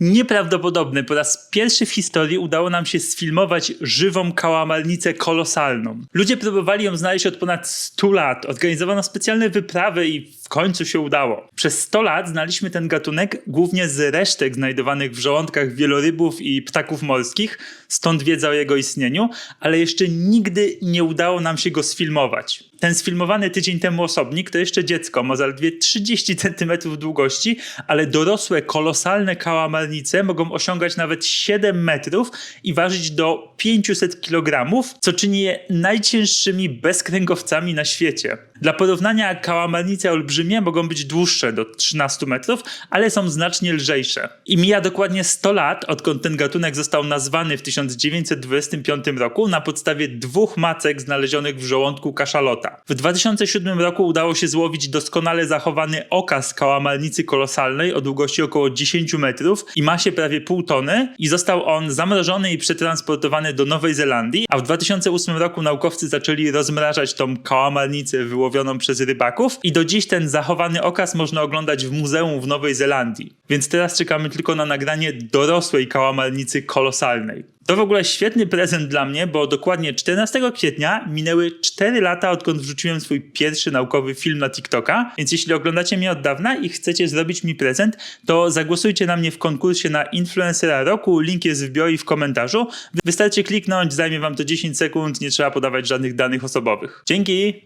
Nieprawdopodobne, po raz pierwszy w historii udało nam się sfilmować żywą kałamarnicę kolosalną. Ludzie próbowali ją znaleźć od ponad 100 lat, organizowano specjalne wyprawy i końcu się udało. Przez 100 lat znaliśmy ten gatunek głównie z resztek znajdowanych w żołądkach wielorybów i ptaków morskich, stąd wiedza o jego istnieniu, ale jeszcze nigdy nie udało nam się go sfilmować. Ten sfilmowany tydzień temu osobnik to jeszcze dziecko, ma zaledwie 30 cm długości, ale dorosłe, kolosalne kałamarnice mogą osiągać nawet 7 metrów i ważyć do 500 kg, co czyni je najcięższymi bezkręgowcami na świecie. Dla porównania kałamarnice olbrzymie mogą być dłuższe do 13 metrów, ale są znacznie lżejsze. I mija dokładnie 100 lat, odkąd ten gatunek został nazwany w 1925 roku na podstawie dwóch macek znalezionych w żołądku kaszalota. W 2007 roku udało się złowić doskonale zachowany okaz kałamarnicy kolosalnej o długości około 10 metrów i masie prawie pół tony i został on zamrożony i przetransportowany do Nowej Zelandii, a w 2008 roku naukowcy zaczęli rozmrażać tą kałamarnicę wyłowioną przez rybaków i do dziś ten zachowany okaz można oglądać w muzeum w Nowej Zelandii. Więc teraz czekamy tylko na nagranie dorosłej kałamarnicy kolosalnej. To w ogóle świetny prezent dla mnie, bo dokładnie 14 kwietnia minęły 4 lata, odkąd wrzuciłem swój pierwszy naukowy film na TikToka. Więc jeśli oglądacie mnie od dawna i chcecie zrobić mi prezent, to zagłosujcie na mnie w konkursie na influencera roku. Link jest w bio i w komentarzu. Wystarczy kliknąć, zajmie wam to 10 sekund, nie trzeba podawać żadnych danych osobowych. Dzięki!